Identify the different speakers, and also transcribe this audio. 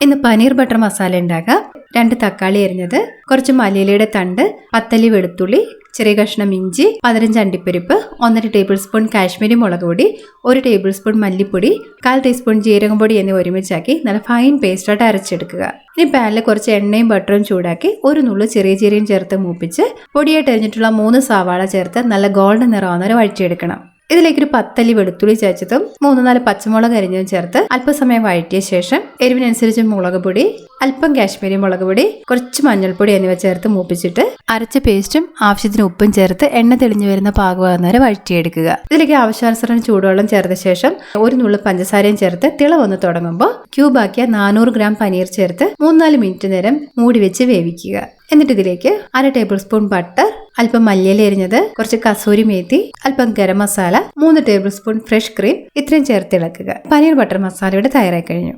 Speaker 1: ഇന്ന് പനീർ ബട്ടർ മസാല ഉണ്ടാക്കാം രണ്ട് തക്കാളി അരിഞ്ഞത് കുറച്ച് മലയിലയുടെ തണ്ട് പത്തലി വെളുത്തുള്ളി ചെറിയ കഷ്ണം ഇഞ്ചി പതിനഞ്ച് അണ്ടിപ്പരിപ്പ് ഒന്നര ടേബിൾ സ്പൂൺ കാശ്മീരി മുളക് പൊടി ഒരു ടേബിൾ സ്പൂൺ മല്ലിപ്പൊടി കാൽ ടീസ്പൂൺ ജീരകം പൊടി എന്നിവ ഒരുമിച്ചാക്കി നല്ല ഫൈൻ പേസ്റ്റായിട്ട് അരച്ചെടുക്കുക. ഇനി പാനിൽ കുറച്ച് എണ്ണയും ബട്ടറും ചൂടാക്കി ഒരു നുള്ളു ചെറിയ ചീരയും ചേർത്ത് മൂപ്പിച്ച് പൊടിയായിട്ട് അരിഞ്ഞിട്ടുള്ള മൂന്ന് സവാള ചേർത്ത് നല്ല ഗോൾഡൻ നിറമാകുന്നവരെ വഴറ്റിയെടുക്കണം. ഇതിലേക്ക് ഒരു പത്തല്ലി വെളുത്തുള്ളി ചേർച്ചതും മൂന്ന് നാല് പച്ചമുളക് അരിഞ്ഞതും ചേർത്ത് അല്പസമയം വഴറ്റിയ ശേഷം എരിവിനനുസരിച്ച് മുളക് പൊടി അല്പം കാശ്മീരി മുളക് പൊടി കുറച്ച് മഞ്ഞൾപ്പൊടി എന്നിവ ചേർത്ത് മൂപ്പിച്ചിട്ട് അരച്ച പേസ്റ്റും ആവശ്യത്തിന് ഉപ്പും ചേർത്ത് എണ്ണ തെളിഞ്ഞു വരുന്ന പാകമാകുന്ന വരെ വഴറ്റിയെടുക്കുക. ഇതിലേക്ക് ആവശ്യാനുസരണം ചൂടുവെള്ളം ചേർത്ത ശേഷം ഒരു നുള്ളു പഞ്ചസാരയും ചേർത്ത് തിള വന്ന് തുടങ്ങുമ്പോൾ ക്യൂബാക്കിയ നാനൂറ് ഗ്രാം പനീർ ചേർത്ത് മൂന്നാൽ മിനിറ്റ് നേരം മൂടി വെച്ച് വേവിക്കുക. എന്നിട്ട് ഇതിലേക്ക് അര ടേബിൾ സ്പൂൺ ബട്ടർ അല്പം മല്ലിയില എരിഞ്ഞത് കുറച്ച് കസൂരി മേത്തി അല്പം ഗരം മസാല മൂന്ന് ടേബിൾ സ്പൂൺ ഫ്രഷ് ക്രീം ഇത്രയും ചേർത്ത് ഇളക്കുക. പനീർ ബട്ടർ മസാല ഇവിടെ തയ്യാറായി കഴിഞ്ഞു.